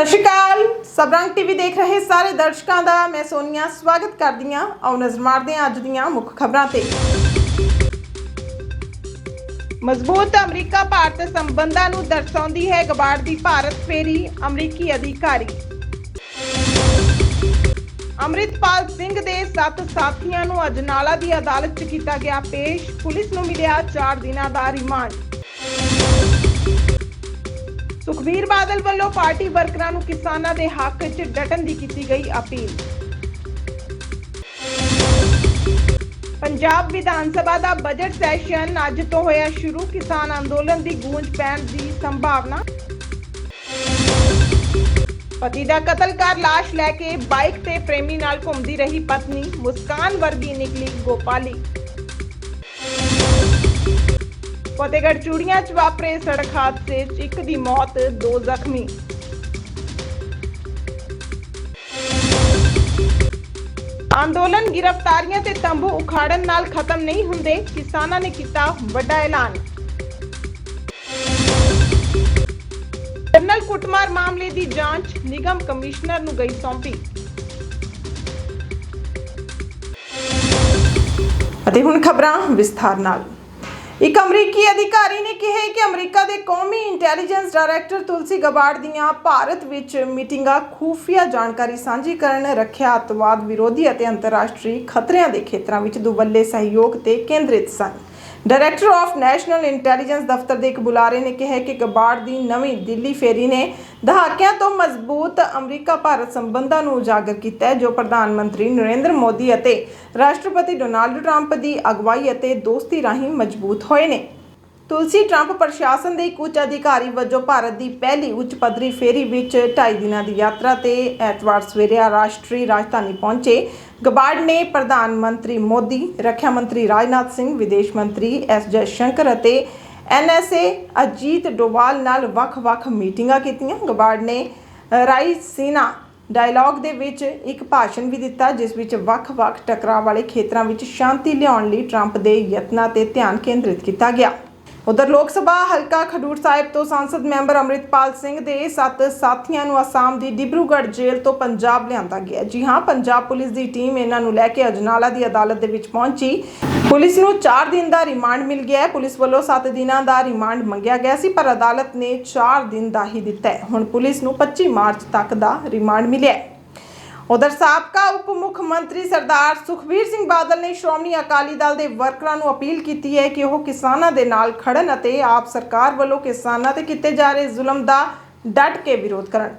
ਸਤਿ ਸ਼੍ਰੀ ਅਕਾਲ। ਸਬਰੰਗ ਟੀਵੀ ਦੇਖ ਰਹੇ ਸਾਰੇ ਦਰਸ਼ਕਾਂ ਦਾ ਮੈਂ ਸੋਨੀਆ, ਸਵਾਗਤ ਕਰਦੀ ਹਾਂ ਆਓ ਨਜ਼ਰ ਮਾਰਦੇ ਹਾਂ ਅੱਜ ਦੀਆਂ ਮੁੱਖ ਖਬਰਾਂ ਤੇ। ਮਜ਼ਬੂਤ ਅਮਰੀਕਾ ਭਾਰਤ ਸੰਬੰਧਾਂ ਨੂੰ ਦਰਸਾਉਂਦੀ ਹੈ ਗਵਾੜ ਦੀ ਭਾਰਤ ਫੇਰੀ, ਅਮਰੀਕੀ ਅਧਿਕਾਰੀ। ਅੰਮ੍ਰਿਤਪਾਲ ਸਿੰਘ ਦੇ ਸੱਤ ਸਾਥੀਆਂ ਨੂੰ ਅਜਨਾਲਾ ਦੀ ਅਦਾਲਤ 'ਚ ਕੀਤਾ ਗਿਆ ਪੇਸ਼। ਪੁਲਿਸ ਨੂੰ ਮਿਲਿਆ 4 ਦਿਨਾਂ ਦਾ ਰਿਮਾਂਡ। ਸੁਖਬੀਰ ਬਾਦਲ ਵੱਲੋਂ ਪਾਰਟੀ ਵਰਕਰਾਂ ਨੂੰ ਕਿਸਾਨਾਂ ਦੇ ਹੱਕ 'ਚ ਡਟਣ ਦੀ ਕੀਤੀ ਗਈ ਅਪੀਲ। ਪੰਜਾਬ ਵਿਧਾਨ ਸਭਾ ਦਾ ਬਜਟ ਸੈਸ਼ਨ ਅੱਜ ਤੋਂ ਹੋਇਆ ਸ਼ੁਰੂ। ਕਿਸਾਨ ਅੰਦੋਲਨ ਦੀ ਗੂੰਜ ਪੈਣ ਦੀ ਸੰਭਾਵਨਾ। ਪਤੀ ਦਾ ਕਤਲ ਕਰ ਲਾਸ਼ ਲੈ ਕੇ ਬਾਈਕ ਤੇ ਪ੍ਰੇਮੀ ਨਾਲ ਘੁੰਮਦੀ ਰਹੀ ਪਤਨੀ। ਮੁਸਕਾਨ ਵਰਗੀ ਨਿਕਲੀ ਗੋਪਾਲੀ। ਫਤਿਹਗੜ੍ਹ ਚੂੜੀਆਂ 'ਚ ਵਾਪਰੇ ਸੜਕ ਹਾਦਸੇ 'ਚ ਇੱਕ ਦੀ ਮੌਤ, ਦੋ ਜ਼ਖਮੀ। ਅੰਦੋਲਨ ਗ੍ਰਿਫਤਾਰੀਆਂ ਤੇ ਤੰਬੂ ਉਖਾੜਨ ਨਾਲ ਖਤਮ ਨਹੀਂ ਹੁੰਦੇ, ਕਿਸਾਨਾਂ ਨੇ ਕੀਤਾ ਵੱਡਾ ਐਲਾਨ। ਜਨਰਲ ਕੁੱਟਮਾਰ ਮਾਮਲੇ ਦੀ ਜਾਂਚ ਨਿਗਮ ਕਮਿਸ਼ਨਰ ਨੂੰ ਗਈ ਸੌਂਪੀ। ਅਤੇ ਹੁਣ ਖਬਰਾਂ ਵਿਸਥਾਰ ਨਾਲ। ਇੱਕ ਅਮਰੀਕੀ ਅਧਿਕਾਰੀ ਨੇ ਕਿਹਾ ਕਿ ਅਮਰੀਕਾ ਦੇ ਕੌਮੀ ਇੰਟੈਲੀਜੈਂਸ ਡਾਇਰੈਕਟਰ ਤੁਲਸੀ ਗਬਾਰਡ ਦੀਆਂ ਭਾਰਤ ਵਿੱਚ ਮੀਟਿੰਗਾਂ ਖੂਫੀਆ ਜਾਣਕਾਰੀ ਸਾਂਝੀ ਕਰਨ ਰੱਖਿਆ ਅੱਤਵਾਦ ਵਿਰੋਧੀ ਅਤੇ ਅੰਤਰਰਾਸ਼ਟਰੀ ਖਤਰਿਆਂ ਦੇ ਖੇਤਰਾਂ ਵਿੱਚ ਦੁਵੱਲੇ ਸਹਿਯੋਗ ਤੇ ਕੇਂਦਰਿਤ ਸਨ। ਡਾਇਰੈਕਟਰ ਆਫ ਨੈਸ਼ਨਲ ਇੰਟੈਲੀਜੈਂਸ ਦਫ਼ਤਰ ਦੇ ਇੱਕ ਬੁਲਾਰੇ ਨੇ ਕਿਹਾ ਕਿ ਕਬਾੜ ਦੀ ਨਵੀਂ ਦਿੱਲੀ ਫੇਰੀ ਨੇ ਦਹਾਕਿਆਂ ਤੋਂ ਮਜ਼ਬੂਤ ਅਮਰੀਕਾ ਭਾਰਤ ਸੰਬੰਧਾਂ ਨੂੰ ਉਜਾਗਰ ਕੀਤਾ ਹੈ, ਜੋ ਪ੍ਰਧਾਨ ਮੰਤਰੀ ਨਰਿੰਦਰ ਮੋਦੀ ਅਤੇ ਰਾਸ਼ਟਰਪਤੀ ਡੋਨਾਲਡ ਟਰੰਪ ਦੀ ਅਗਵਾਈ ਅਤੇ ਦੋਸਤੀ ਰਾਹੀਂ ਮਜ਼ਬੂਤ ਹੋਏ ਨੇ। ਤੁਲਸੀ ਟਰੰਪ ਪ੍ਰਸ਼ਾਸਨ ਦੇ ਇੱਕ ਉੱਚ ਅਧਿਕਾਰੀ ਵਜੋਂ ਭਾਰਤ ਦੀ ਪਹਿਲੀ ਉੱਚ ਪੱਧਰੀ ਫੇਰੀ ਵਿੱਚ 2.5 ਦਿਨਾਂ ਦੀ ਯਾਤਰਾ ਤੇ ਐਤਵਾਰ ਸਵੇਰੇ ਰਾਸ਼ਟਰੀ ਰਾਜਧਾਨੀ ਪਹੁੰਚੇ। ਗਬਾਰਡ ਨੇ ਪ੍ਰਧਾਨ ਮੰਤਰੀ ਮੋਦੀ, ਰੱਖਿਆ ਮੰਤਰੀ ਰਾਜਨਾਥ ਸਿੰਘ, ਵਿਦੇਸ਼ ਮੰਤਰੀ ਐਸ ਜੈ ਸ਼ੰਕਰ ਅਤੇ ਐਨਐਸਏ ਅਜੀਤ ਡੋਵਾਲ ਨਾਲ ਵੱਖ-ਵੱਖ ਮੀਟਿੰਗਾਂ ਕੀਤੀਆਂ। ਗਬਾਰਡ ਨੇ ਰਾਈਸੀਨਾ ਡਾਇਲੌਗ ਦੇ ਵਿੱਚ ਇੱਕ ਭਾਸ਼ਣ ਵੀ ਦਿੱਤਾ, ਜਿਸ ਵਿੱਚ ਵੱਖ-ਵੱਖ ਟਕਰਾਅ ਵਾਲੇ ਖੇਤਰਾਂ ਵਿੱਚ ਸ਼ਾਂਤੀ ਲਿਆਉਣ ਲਈ ਟਰੰਪ ਦੇ ਯਤਨਾਂ ਤੇ ਧਿਆਨ ਕੇਂਦਰਿਤ ਕੀਤਾ ਗਿਆ। ਉਧਰ ਲੋਕ ਸਭਾ ਹਲਕਾ ਖਡੂਰ ਸਾਹਿਬ ਤੋਂ ਸੰਸਦ ਮੈਂਬਰ ਅੰਮ੍ਰਿਤਪਾਲ ਸਿੰਘ ਦੇ ਸੱਤ ਸਾਥੀਆਂ ਨੂੰ ਅਸਾਮ ਦੀ ਡਿਬਰੂਗੜ੍ਹ ਜੇਲ੍ਹ ਤੋਂ ਪੰਜਾਬ ਲਿਆਂਦਾ ਗਿਆ। ਜੀ ਹਾਂ, ਪੰਜਾਬ ਪੁਲਿਸ ਦੀ ਟੀਮ ਇਹਨਾਂ ਨੂੰ ਲੈ ਕੇ ਅਜਨਾਲਾ ਦੀ ਅਦਾਲਤ ਦੇ ਵਿੱਚ ਪਹੁੰਚੀ। ਪੁਲਿਸ ਨੂੰ 4 ਦਿਨ ਦਾ ਰਿਮਾਂਡ ਮਿਲ ਗਿਆ ਹੈ। ਪੁਲਿਸ ਵੱਲੋਂ 7 ਦਿਨਾਂ ਦਾ ਰਿਮਾਂਡ ਮੰਗਿਆ ਗਿਆ ਸੀ, ਪਰ ਅਦਾਲਤ ਨੇ 4 ਦਿਨ ਦਾ ਹੀ ਦਿੱਤਾ ਹੈ। ਹੁਣ ਪੁਲਿਸ ਨੂੰ 25 ਮਾਰਚ ਤੱਕ ਦਾ ਰਿਮਾਂਡ ਮਿਲਿਆ ਹੈ। ਉਧਰ ਸਾਬਕਾ ਉਪ ਮੁੱਖ ਮੰਤਰੀ ਸਰਦਾਰ ਸੁਖਬੀਰ ਸਿੰਘ ਬਾਦਲ ਨੇ ਸ਼੍ਰੋਮਣੀ ਅਕਾਲੀ ਦਲ ਦੇ ਵਰਕਰਾਂ ਨੂੰ ਅਪੀਲ ਕੀਤੀ ਹੈ ਕਿ ਉਹ ਕਿਸਾਨਾਂ ਦੇ ਨਾਲ ਖੜਨ ਅਤੇ ਆਪ ਸਰਕਾਰ ਵੱਲੋਂ ਕਿਸਾਨਾਂ ਤੇ ਕੀਤੇ ਜਾ ਰਹੇ ਜ਼ੁਲਮ ਦਾ ਡਟ ਕੇ ਵਿਰੋਧ ਕਰਨ।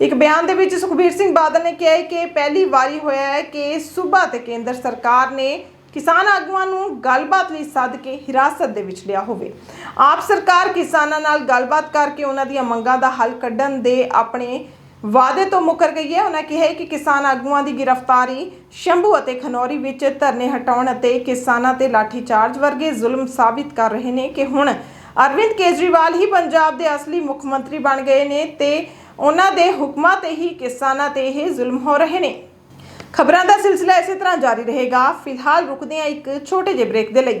ਇੱਕ ਬਿਆਨ ਦੇ ਵਿੱਚ ਸੁਖਬੀਰ ਸਿੰਘ ਬਾਦਲ ਨੇ ਕਿਹਾ ਹੈ ਕਿ ਪਹਿਲੀ ਵਾਰੀ ਹੋਇਆ ਹੈ ਕਿ ਸੂਬਾ ਤੇ ਕੇਂਦਰ ਸਰਕਾਰ ਨੇ ਕਿਸਾਨ ਆਗੂਆਂ ਨੂੰ ਗੱਲਬਾਤ ਲਈ ਸੱਦ ਕੇ ਹਿਰਾਸਤ ਦੇ ਵਿੱਚ ਲਿਆ ਹੋਵੇ। ਆਪ ਸਰਕਾਰ ਕਿਸਾਨਾਂ ਨਾਲ ਗੱਲਬਾਤ ਕਰਕੇ ਉਹਨਾਂ ਦੀਆਂ ਮੰਗਾਂ ਦਾ ਹੱਲ ਕੱਢਣ ਦੇ ਆਪਣੇ ਵਾਅਦੇ ਤੋਂ ਮੁਕਰ ਗਈ ਹੈ। ਉਹਨਾਂ ਕਿਹਾ ਕਿ ਕਿਸਾਨ ਆਗੂਆਂ ਦੀ ਗ੍ਰਿਫਤਾਰੀ ਸ਼ੰਭੂ ਅਤੇ ਖਨੌਰੀ ਵਿੱਚ ਧਰਨੇ ਹਟਾਉਣ ਅਤੇ ਕਿਸਾਨਾਂ ਤੇ ਲਾਠੀਚਾਰਜ ਵਰਗੇ ਜ਼ੁਲਮ ਸਾਬਿਤ ਕਰ ਰਹੇ ਨੇ ਕਿ ਹੁਣ ਅਰਵਿੰਦ ਕੇਜਰੀਵਾਲ ਹੀ ਪੰਜਾਬ ਦੇ ਅਸਲੀ ਮੁੱਖ ਮੰਤਰੀ ਬਣ ਗਏ ਨੇ ਤੇ ਉਹਨਾਂ ਦੇ ਹੁਕਮਾਂ ਤੇ ਹੀ ਕਿਸਾਨਾਂ ਤੇ ਇਹ ਜ਼ੁਲਮ ਹੋ ਰਹੇ ਨੇ। ਖਬਰਾਂ ਦਾ ਸਿਲਸਿਲਾ ਇਸੇ ਤਰ੍ਹਾਂ ਜਾਰੀ ਰਹੇਗਾ। ਫਿਲਹਾਲ ਰੁਕਦੇ ਹਾਂ ਇੱਕ ਛੋਟੇ ਜਿਹੇ ਬ੍ਰੇਕ ਦੇ ਲਈ।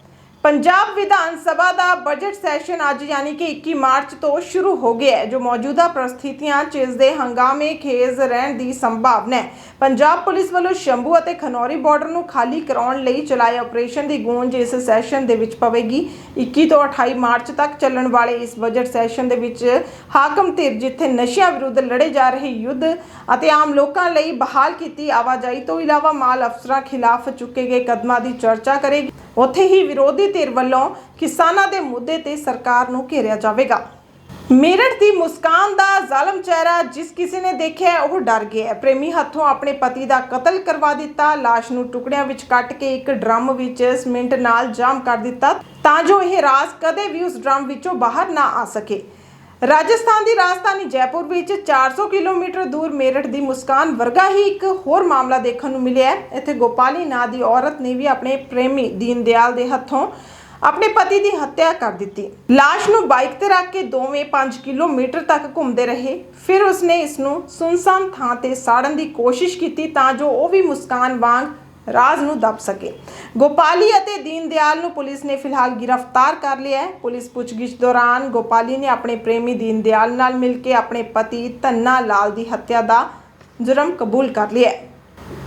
ਪੰਜਾਬ ਵਿਧਾਨ ਸਭਾ ਦਾ ਬਜਟ ਸੈਸ਼ਨ ਅੱਜ ਯਾਨੀ ਕਿ 21 ਮਾਰਚ ਤੋਂ ਸ਼ੁਰੂ ਹੋ ਗਿਆ ਹੈ, ਜੋ ਮੌਜੂਦਾ ਪ੍ਰਸਥਿਤੀਆਂ 'ਚ ਇਸ ਦੇ ਹੰਗਾਮੇ ਖੇਜ਼ ਰਹਿਣ ਦੀ ਸੰਭਾਵਨਾ ਹੈ। ਪੰਜਾਬ ਪੁਲਿਸ ਵੱਲੋਂ ਸ਼ੰਭੂ ਅਤੇ ਖਨੌਰੀ ਬਾਰਡਰ ਨੂੰ ਖਾਲੀ ਕਰਾਉਣ ਲਈ ਚਲਾਏ ਆਪਰੇਸ਼ਨ ਦੀ ਗੂੰਜ ਇਸ ਸੈਸ਼ਨ ਦੇ ਵਿੱਚ ਪਵੇਗੀ। 21 ਤੋਂ 28 ਮਾਰਚ ਤੱਕ ਚੱਲਣ ਵਾਲੇ ਇਸ ਬਜਟ ਸੈਸ਼ਨ ਦੇ ਵਿੱਚ ਹਾਕਮ ਧਿਰ ਜਿੱਥੇ ਨਸ਼ਿਆਂ ਵਿਰੁੱਧ ਲੜੇ ਜਾ ਰਹੇ ਯੁੱਧ ਅਤੇ ਆਮ ਲੋਕਾਂ ਲਈ ਬਹਾਲ ਕੀਤੀ ਆਵਾਜਾਈ ਤੋਂ ਇਲਾਵਾ ਮਾਲ ਅਫਸਰਾਂ ਖਿਲਾਫ ਚੁੱਕੇ ਗਏ ਕਦਮਾਂ ਦੀ ਚਰਚਾ ਕਰੇਗੀ। ਉੱਥੇ ਹੀ ਵਿਰੋਧੀ ਧਿਰ ਵੱਲੋਂ ਕਿਸਾਨਾਂ ਦੇ ਮੁੱਦੇ ਤੇ ਸਰਕਾਰ ਨੂੰ ਘੇਰਿਆ ਜਾਵੇਗਾ। ਮੇਰਠ ਦੀ ਮੁਸਕਾਨ ਦਾ ਜ਼ਾਲਮ ਚਿਹਰਾ ਜਿਸ ਕਿਸੇ ਨੇ ਦੇਖਿਆ, ਉਹ ਡਰ ਗਿਆ ਪ੍ਰੇਮੀ ਹੱਥੋਂ ਆਪਣੇ ਪਤੀ ਦਾ ਕਤਲ ਕਰਵਾ ਦਿੱਤਾ, ਲਾਸ਼ ਨੂੰ ਟੁਕੜਿਆਂ ਵਿੱਚ ਕੱਟ ਕੇ ਇੱਕ ਡਰਮ ਵਿੱਚ ਸੀਮੈਂਟ ਨਾਲ ਜਾਮ ਕਰ ਦਿੱਤਾ ਤਾਂ ਜੋ ਇਹ ਰਾਜ਼ ਕਦੇ ਵੀ ਉਸ ਡਰਮ ਵਿੱਚੋਂ ਬਾਹਰ ਨਾ ਆ ਸਕੇ। ਰਾਜਸਥਾਨ ਦੀ ਰਾਜਧਾਨੀ ਜੈਪੁਰ ਵਿੱਚ 400 ਕਿਲੋਮੀਟਰ ਦੂਰ ਮੇਰਠ ਦੀ ਮੁਸਕਾਨ ਵਰਗਾ ਹੀ ਇੱਕ ਹੋਰ ਮਾਮਲਾ ਦੇਖਣ ਨੂੰ ਮਿਲਿਆ ਹੈ। ਇੱਥੇ ਗੋਪਾਲੀ ਨਾਂ ਦੀ ਔਰਤ ਨੇ ਵੀ ਆਪਣੇ ਪ੍ਰੇਮੀ ਦੀਨ ਦਿਆਲ ਦੇ ਹੱਥੋਂ ਆਪਣੇ ਪਤੀ ਦੀ ਹੱਤਿਆ ਕਰ ਦਿੱਤੀ। ਲਾਸ਼ ਨੂੰ ਬਾਈਕ ਤੇ ਰੱਖ ਕੇ ਦੋਵੇਂ 5 ਕਿਲੋਮੀਟਰ ਤੱਕ ਘੁੰਮਦੇ ਰਹੇ। ਫਿਰ ਉਸਨੇ ਇਸ ਨੂੰ ਸੁਨਸਾਨ ਥਾਂ ਤੇ ਸਾੜਨ ਦੀ ਕੋਸ਼ਿਸ਼ ਕੀਤੀ ਤਾਂ ਜੋ ਉਹ ਵੀ ਮੁਸਕਾਨ ਵਾਂਗ ਰਾਜ਼ ਨੂੰ ਦੱਬ ਸਕੇ। ਗੋਪਾਲੀ ਅਤੇ ਦੀਨ ਦਿਆਲ ਨੂੰ ਪੁਲਿਸ ਨੇ ਫਿਲਹਾਲ ਗ੍ਰਿਫਤਾਰ ਕਰ ਲਿਆ ਹੈ। ਪੁਲਿਸ ਪੁੱਛਗਿੱਛ ਦੌਰਾਨ ਗੋਪਾਲੀ ਨੇ ਆਪਣੇ ਪ੍ਰੇਮੀ ਦੀਨ ਦਿਆਲ ਨਾਲ ਮਿਲ ਕੇ ਆਪਣੇ ਪਤੀ ਧੰਨਾ ਲਾਲ ਦੀ ਹੱਤਿਆ ਦਾ ਜੁਰਮ ਕਬੂਲ ਕਰ ਲਿਆ ਹੈ।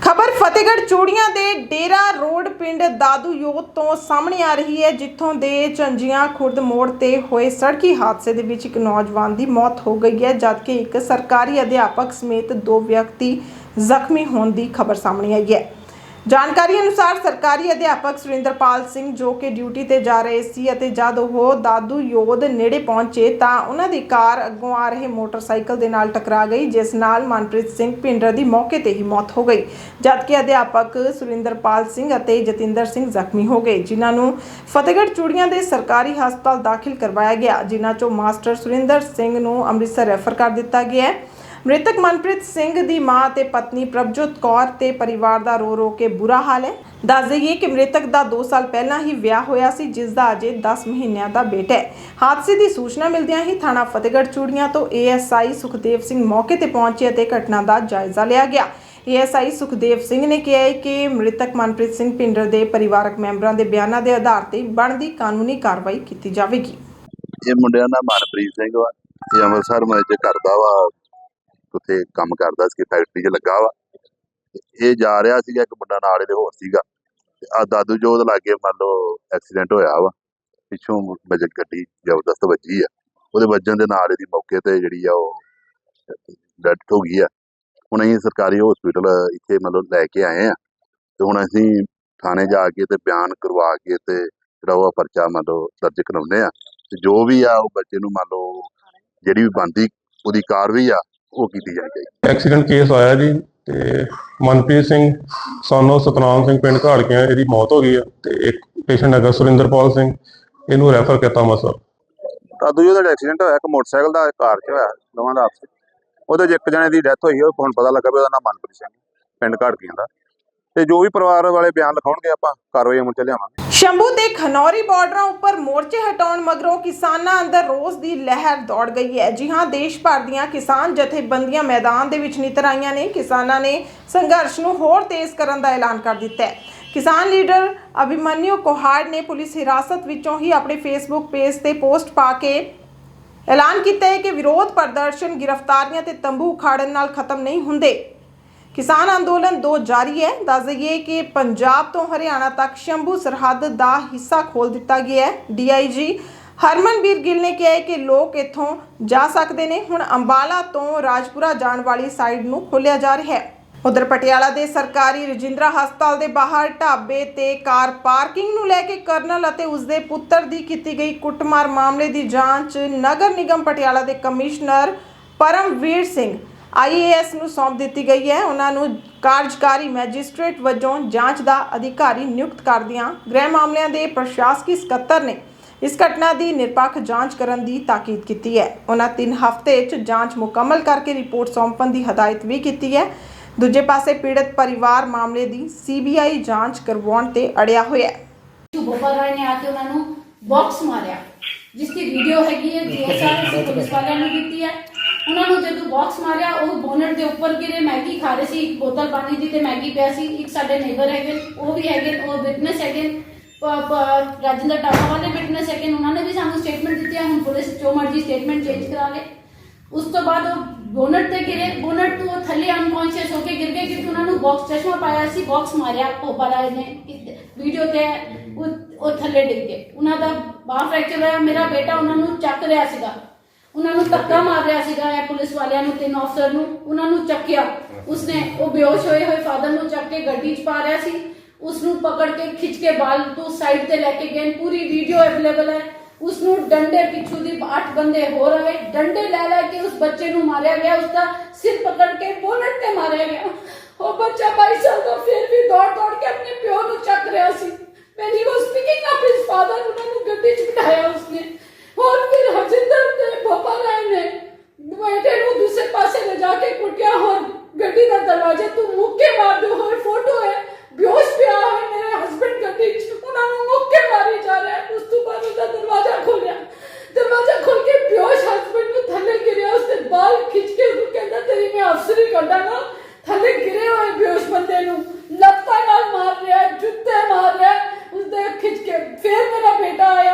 ਖਬਰ ਫਤਿਹਗੜ੍ਹ ਚੂੜੀਆਂ ਦੇ ਡੇਰਾ ਰੋਡ ਪਿੰਡ ਦਾਦੂ ਯੋਤ ਤੋਂ ਸਾਹਮਣੇ ਆ ਰਹੀ ਹੈ, ਜਿੱਥੋਂ ਦੇ ਝੰਜੀਆਂ ਖੁਰਦ ਮੋੜ ਤੇ ਹੋਏ ਸੜਕੀ ਹਾਦਸੇ ਦੇ ਵਿੱਚ ਇੱਕ ਨੌਜਵਾਨ ਦੀ ਮੌਤ ਹੋ ਗਈ ਹੈ, ਜਦਕਿ ਇੱਕ ਸਰਕਾਰੀ ਅਧਿਆਪਕ ਸਮੇਤ ਦੋ ਵਿਅਕਤੀ ਜ਼ਖਮੀ ਹੋਣ ਦੀ ਖਬਰ ਸਾਹਮਣੇ ਆਈ ਹੈ। ਜਾਣਕਾਰੀ ਅਨੁਸਾਰ ਸਰਕਾਰੀ ਅਧਿਆਪਕ ਸੁਰਿੰਦਰਪਾਲ ਸਿੰਘ ਜੋ ਕਿ ਡਿਊਟੀ ਤੇ ਜਾ ਰਹੇ ਸੀ ਅਤੇ ਜਦ ਉਹ ਦਾਦੂ ਯੋਧ ਨੇੜੇ ਪਹੁੰਚੇ ਤਾਂ ਉਹਨਾਂ ਦੀ ਕਾਰ ਅੱਗੋਂ ਆ ਰਹੇ ਮੋਟਰਸਾਈਕਲ ਦੇ ਨਾਲ ਟਕਰਾ ਗਈ, ਜਿਸ ਨਾਲ ਮਨਪ੍ਰੀਤ ਸਿੰਘ ਪਿੰਡਰ ਦੀ ਮੌਕੇ ਤੇ ਹੀ ਮੌਤ ਹੋ ਗਈ। ਜਦਕਿ ਅਧਿਆਪਕ ਸੁਰਿੰਦਰਪਾਲ ਸਿੰਘ ਅਤੇ ਜਤਿੰਦਰ ਸਿੰਘ ਜ਼ਖਮੀ ਹੋ ਗਏ, ਜਿਨ੍ਹਾਂ ਨੂੰ ਫਤਿਹਗੜ੍ਹ ਚੂੜੀਆਂ ਦੇ ਸਰਕਾਰੀ ਹਸਪਤਾਲ ਦਾਖਲ ਕਰਵਾਇਆ ਗਿਆ, ਜਿਨ੍ਹਾਂ ਚੋਂ ਮਾਸਟਰ ਸੁਰਿੰਦਰ ਸਿੰਘ ਨੂੰ ਅੰਮ੍ਰਿਤਸਰ ਰੈਫਰ ਕਰ ਦਿੱਤਾ ਗਿਆ ਹੈ। ਮ੍ਰਿਤਕ ਮਨਪ੍ਰੀਤ ਸਿੰਘ ਦੀ ਮਾਂ ਤੇ ਪਤਨੀ ਪ੍ਰਭਜੋਤ ਕੌਰ ਤੇ ਪਰਿਵਾਰ ਦਾ ਰੋ ਰੋ ਕੇ ਬੁਰਾ ਹਾਲ ਹੈ। ਦੱਸ ਦਈਏ ਕਿ ਮ੍ਰਿਤਕ ਦਾ 2 ਸਾਲ ਪਹਿਲਾਂ ਹੀ ਵਿਆਹ ਹੋਇਆ ਸੀ, ਜਿਸ ਦਾ ਅਜੇ 10 ਮਹੀਨਿਆਂ ਦਾ ਬੇਟਾ ਹੈ। ਹਾਦਸੇ ਦੀ ਸੂਚਨਾ ਮਿਲਦਿਆਂ ਹੀ ਥਾਣਾ ਫਤਿਹਗੜ੍ਹ ਚੂੜੀਆਂ ਤੋਂ ਏਐਸਆਈ ਸੁਖਦੇਵ ਸਿੰਘ ਮੌਕੇ ਤੇ ਪਹੁੰਚੇ ਅਤੇ ਘਟਨਾ ਦਾ ਜਾਇਜ਼ਾ ਲਿਆ ਗਿਆ। ਏਐਸਆਈ ਸੁਖਦੇਵ ਸਿੰਘ ਨੇ ਕਿਹਾ ਕਿ ਮ੍ਰਿਤਕ ਮਨਪ੍ਰੀਤ ਸਿੰਘ ਪਿੰਡਰ ਦੇ ਪਰਿਵਾਰਕ ਮੈਂਬਰਾਂ ਦੇ ਬਿਆਨਾਂ ਦੇ ਆਧਾਰ ਤੇ ਬਣਦੀ ਕਾਨੂੰਨੀ ਕਾਰਵਾਈ ਕੀਤੀ ਜਾਵੇਗੀ। ਇਹ ਮੁੰਡਿਆਂ ਦਾ ਮਨਪ੍ਰੀਤ ਸਿੰਘ ਵਾ, ਇਹ ਅੰਮ੍ਰਿਤਸਰ ਮੈਂ ਕਰਦਾ ਵਾ। ਉੱਥੇ ਕੰਮ ਕਰਦਾ ਸੀ ਫੈਕਟਰੀ 'ਚ ਲੱਗਾ ਵਾ। ਤੇ ਇਹ ਜਾ ਰਿਹਾ ਸੀਗਾ, ਇੱਕ ਮੁੰਡਾ ਨਾਲ ਇਹਦੇ ਹੋਰ ਸੀਗਾ। ਤੇ ਆ ਦਾਦੂ ਜੋ ਲਾਗੇ ਮੰਨ ਲਓ ਐਕਸੀਡੈਂਟ ਹੋਇਆ ਵਾ। ਪਿੱਛੋਂ ਵਜਨ ਗੱਡੀ ਜ਼ਬਰਦਸਤ ਵੱਜੀ ਆ। ਉਹਦੇ ਵੱਜਣ ਦੇ ਨਾਲ ਇਹਦੀ ਮੌਕੇ ਤੇ ਜਿਹੜੀ ਆ ਉਹ ਡੈਥ ਹੋ ਗਈ ਆ। ਹੁਣ ਅਸੀਂ ਸਰਕਾਰੀ ਹਸਪੀਟਲ ਇੱਥੇ ਮਤਲਬ ਲੈ ਕੇ ਆਏ ਆ। ਤੇ ਹੁਣ ਅਸੀਂ ਥਾਣੇ ਜਾ ਕੇ ਤੇ ਬਿਆਨ ਕਰਵਾ ਕੇ ਤੇ ਜਿਹੜਾ ਉਹ ਪਰਚਾ ਮੰਨ ਲਓ ਦਰਜ ਕਰਾਉਂਦੇ ਆ। ਤੇ ਜੋ ਵੀ ਆ ਉਹ ਬੱਚੇ ਨੂੰ ਮੰਨ ਲਓ ਜਿਹੜੀ ਵੀ ਬੰਦੀ ਉਹਦੀ ਕਾਰਵਾਈ ਆ। ਉਹ ਕੀਤੀ ਚਾਹੀਦੀ ਐਕਸੀਡੈਂਟ ਕੇਸ ਆਇਆ ਜੀ ਤੇ ਮਨਪ੍ਰੀਤ ਸਿੰਘ ਸਾਨੂੰ ਸਤਨਾਮ ਸਿੰਘ ਪਿੰਡ ਘਾੜਕੀਆਂ ਇਹਦੀ ਮੌਤ ਹੋ ਗਈ ਆ ਤੇ ਇੱਕ ਪੇਸ਼ੈਂਟ ਹੈਗਾ ਸੁਰਿੰਦਰਪਾਲ ਸਿੰਘ ਇਹਨੂੰ ਰੈਫਰ ਕੀਤਾ ਮਸਾ ਤਾਂ ਦੂਜੇ ਦਾ ਐਕਸੀਡੈਂਟ ਹੋਇਆ ਇੱਕ ਮੋਟਰਸਾਈਕਲ ਦਾ ਇੱਕ ਕਾਰ 'ਚ ਹੋਇਆ ਦੋਵਾਂ ਦਾ ਆਪਸ। ਉਹਦੇ 'ਚ ਇੱਕ ਜਣੇ ਦੀ ਡੈਥ ਹੋਈ ਉਹ ਹੁਣ ਪਤਾ ਲੱਗਾ ਵੀ ਉਹਦਾ ਨਾਮ ਮਨਪ੍ਰੀਤ ਸਿੰਘ ਪਿੰਡ ਘਾੜਕੀਆਂ ਦਾ। ਤੇ ਜੋ ਵੀ ਪਰਿਵਾਰ ਵਾਲੇ ਬਿਆਨ ਲਿਖਾਉਣਗੇ, ਆਪਾਂ ਕਾਰਵਾਈ ਅਮਲ 'ਚ ਲਿਆਵਾਂਗੇ। ਸ਼ੰਭੂ ਦੇ ਖਨੌਰੀ ਬਾਰਡਰਾਂ ਉੱਪਰ ਮੋਰਚੇ ਹਟਾਉਣ ਮਗਰੋਂ ਕਿਸਾਨਾਂ ਅੰਦਰ ਰੋਸ ਦੀ ਲਹਿਰ ਦੌੜ ਗਈ ਹੈ। ਜੀ ਹਾਂ, ਦੇਸ਼ ਭਰ ਦੀਆਂ ਕਿਸਾਨ ਜਥੇਬੰਦੀਆਂ ਮੈਦਾਨ ਦੇ ਵਿੱਚ ਨਿਤਰ ਆਈਆਂ ਨੇ। ਕਿਸਾਨਾਂ ਨੇ ਸੰਘਰਸ਼ ਨੂੰ ਹੋਰ ਤੇਜ਼ ਕਰਨ ਦਾ ਐਲਾਨ ਕਰ ਦਿੱਤਾ ਹੈ। ਕਿਸਾਨ ਲੀਡਰ ਅਭਿਮਨਿਊ ਕੋਹਾੜ ਨੇ ਪੁਲਿਸ ਹਿਰਾਸਤ ਵਿੱਚੋਂ ਹੀ ਆਪਣੇ ਫੇਸਬੁੱਕ ਪੇਜ ਤੇ ਪੋਸਟ ਪਾ ਕੇ ਐਲਾਨ ਕੀਤਾ ਹੈ ਕਿ ਵਿਰੋਧ ਪ੍ਰਦਰਸ਼ਨ, ਗ੍ਰਿਫਤਾਰੀਆਂ ਤੇ ਤੰਬੂ ਉਖਾੜਨ ਨਾਲ ਖਤਮ ਨਹੀਂ ਹੁੰਦੇ। ਕਿਸਾਨ ਅੰਦੋਲਨ ਦੋ ਜਾਰੀ ਹੈ। ਦੱਸ ਦਈਏ ਕਿ ਪੰਜਾਬ ਤੋਂ ਹਰਿਆਣਾ ਤੱਕ ਸ਼ੰਭੂ ਸਰਹੱਦ ਦਾ ਹਿੱਸਾ ਖੋਲ ਦਿੱਤਾ ਗਿਆ ਹੈ। ਡੀਆਈਜੀ ਹਰਮਨਵੀਰ ਗਿੱਲ ਨੇ ਕਿਹਾ ਕਿ ਲੋਕ ਇੱਥੋਂ ਜਾ ਸਕਦੇ ਨੇ। ਹੁਣ ਅੰਬਾਲਾ ਤੋਂ ਰਾਜਪੁਰਾ ਜਾਣ ਵਾਲੀ ਸਾਈਡ ਨੂੰ ਖੋਲਿਆ ਜਾ ਰਿਹਾ ਹੈ। ਉਧਰ ਪਟਿਆਲਾ ਦੇ ਸਰਕਾਰੀ ਰਜਿੰਦਰਾ ਹਸਪਤਾਲ ਦੇ ਬਾਹਰ ਢਾਬੇ ਤੇ ਕਾਰ ਪਾਰਕਿੰਗ ਨੂੰ ਲੈ ਕੇ ਕਰਨਲ ਅਤੇ ਉਸਦੇ ਪੁੱਤਰ ਦੀ ਕੀਤੀ ਗਈ ਕੁੱਟਮਾਰ ਮਾਮਲੇ ਦੀ ਜਾਂਚ ਨਗਰ ਨਿਗਮ ਪਟਿਆਲਾ ਦੇ ਕਮਿਸ਼ਨਰ ਪਰਮਵੀਰ ਸਿੰਘ ਆਈਏਐਸ ਨੂੰ ਸੌਂਪ ਦਿੱਤੀ ਗਈ ਹੈ। ਉਹਨਾਂ ਨੂੰ ਕਾਰਜਕਾਰੀ ਮੈਜਿਸਟ੍ਰੇਟ ਵਜੋਂ ਜਾਂਚ ਦਾ ਅਧਿਕਾਰੀ ਨਿਯੁਕਤ ਕਰਦਿਆਂ ਗ੍ਰਹਿ ਮਾਮਲਿਆਂ ਦੇ ਪ੍ਰਸ਼ਾਸਕੀ ਸਕੱਤਰ ਨੇ ਇਸ ਘਟਨਾ ਦੀ ਨਿਰਪੱਖ ਜਾਂਚ ਕਰਨ ਦੀ ਤਾਕੀਦ ਕੀਤੀ ਹੈ। ਉਹਨਾਂ 3 ਹਫ਼ਤੇ 'ਚ ਜਾਂਚ ਮੁਕੰਮਲ ਕਰਕੇ ਰਿਪੋਰਟ ਸੌਂਪਣ ਦੀ ਹਦਾਇਤ ਵੀ ਕੀਤੀ ਹੈ। ਦੂਜੇ ਪਾਸੇ ਪੀੜਤ ਪਰਿਵਾਰ ਮਾਮਲੇ ਦੀ ਸੀਬੀਆਈ ਜਾਂਚ ਕਰਵਾਉਣ ਤੇ ਅੜਿਆ ਹੋਇਆ ਹੈ। ਭੋਪਾਲ ਰਾਏ ਨੇ ਆ ਕੇ ਉਹਨਾਂ ਨੂੰ ਬਾਕਸ ਮਾਰਿਆ ਜਿਸ ਦੀ ਵੀਡੀਓ ਹੈਗੀ ਹੈ ਜੀਐਸਆਰ ਸੀ ਪੁਲਿਸ ਵਾਲਿਆਂ ਨੇ ਦਿੱਤੀ ਹੈ। ਉਹਨਾਂ ਨੂੰ ਜਦੋਂ ਬਾਕਸ ਮਾਰਿਆ, ਉਹ ਬੋਨਟ ਦੇ ਉੱਪਰ ਗਿਰੇ ਮੈਗੀ ਖਾ ਰਹੇ ਸੀ, ਇੱਕ ਬੋਤਲ ਪਾਣੀ ਦੀ ਤੇ ਮੈਗੀ ਪਿਆ ਸੀ, ਇੱਕ ਸਾਡੇ ਨੇਬਰ ਹੈਗੇ, ਉਹ ਵੀ ਹੈਗੇ, ਉਹ ਵਿਟਨੈਸ ਹੈਗੇ ਰਾਜਿੰਦਰ ਟਾਪਾ ਵਾਲੇ ਵਿਟਨੈਸ ਹੈਗੇ ਉਹਨਾਂ ਨੇ ਵੀ ਸਾਨੂੰ ਸਟੇਟਮੈਂਟ ਦਿੱਤੀ ਹੁਣ ਪੁਲਿਸ ਜੋ ਮਰਜ਼ੀ ਸਟੇਟਮੈਂਟ ਚੇਂਜ ਕਰਾ ਲੇ। ਉਸ ਤੋਂ ਬਾਅਦ ਉਹ ਬੋਨਟ ਤੇ ਗਿਰੇ ਬੋਨਟ ਤੋਂ ਥੱਲੇ ਅਨਕੌਂਸ਼ੀਅਸ ਹੋ ਕੇ ਗਿਰ ਗਏ, ਕਿਉਂਕਿ ਉਹਨਾਂ ਨੂੰ ਬਾਕਸ ਚਸ਼ਮਾ ਪਾਇਆ ਸੀ ਬਾਕਸ ਮਾਰਿਆ ਭੋਪਾ ਰਾਏ ਨੇ ਵੀਡੀਓ ਤੇ ਉਹ ਉਹ ਥੱਲੇ ਡਿੱਗ ਗਏ। ਉਹਨਾਂ ਦਾ ਬਾਹ ਫ੍ਰੈਕਚਰ ਹੋਇਆ, ਮੇਰਾ ਬੇਟਾ ਉਹਨਾਂ ਨੂੰ ਚੱਕ ਰਿਹਾ ਸੀਗਾ। ਉਹਨਾਂ ਨੂੰ ਧੱਕਾ ਮਾਰ ਰਿਹਾ ਸੀਗਾ ਇਹ ਪੁਲਿਸ ਵਾਲਿਆਂ ਨੂੰ, ਤਿੰਨ ਅਫਸਰ ਨੂੰ, ਉਹਨਾਂ ਨੂੰ ਚੱਕਿਆ। ਉਸਨੇ ਉਹ ਬੇਹੋਸ਼ ਹੋਏ ਹੋਏ ਫਾਦਰ ਨੂੰ ਚੱਕ ਕੇ ਗੱਡੀ 'ਚ ਪਾ ਰਿਹਾ ਸੀ। ਉਸ ਨੂੰ ਪਕੜ ਕੇ ਖਿੱਚ ਕੇ ਬਾਲ ਤੋਂ ਸਾਈਡ ਤੇ ਲੈ ਕੇ ਗਏ। ਪੂਰੀ ਵੀਡੀਓ ਅਵੇਲੇਬਲ ਹੈ। ਉਸ ਨੂੰ ਡੰਡੇ ਪਿੱਛੂ ਦੀ ਅੱਠ ਬੰਦੇ ਹੋਰ ਆਏ। ਡੰਡੇ ਲੈ ਲੈ ਕੇ ਉਸ ਬੱਚੇ ਨੂੰ ਮਾਰਿਆ ਗਿਆ। ਉਸ ਦਾ ਸਿਰ ਪਕੜ ਕੇ ਬੋਨਟ ਤੇ ਮਾਰਿਆ ਗਿਆ। ਉਹ ਬੱਚਾ 22 ਸਾਲ ਦਾ ਫਿਰ ਵੀ ਦੌੜ ਦੌੜ ਕੇ ਆਪਣੇ ਪਿਓ ਨੂੰ ਚੱਕ ਰਿਹਾ ਸੀ। when he was picking up his ਉਹਨਾਂ ਨੂੰ ਗੱਡੀ 'ਚ ਬਿਠਾਇਆ ਉਸਨੇ। और फिर हरजिंदर ने भोपा राय ने बेटे को दूसरे पास ले जाके कुटिया और गड्डी का दरवाजे तू मुक्के मार दो और फोटो है बेहोश पिया है मेरे हस्बैंड गड्डी उन्होंने मुक्के मारी जा रहे हैं उस तू बाद उसका दरवाजा खोलिया दरवाजा खोल के बेहोश हस्बैंड को थले गिरे उसने बाल खींच के उसको कहता तेरी मैं अफसरी करता ना ਥੱਲੇ ਗਿਰੇ ਹੋਏ ਬੇਹੋਸ਼ ਬੰਦੇ ਨੂੰ ਲੱਤਾਂ ਨਾਲ ਮਾਰ ਰਿਹਾ ਜੁੱਤੇ ਮਾਰ ਰਿਹਾ ਉਸਦੇ ਖਿੱਚ ਕੇ ਫੇਰ ਮੇਰਾ ਬੇਟਾ ਆਇਆ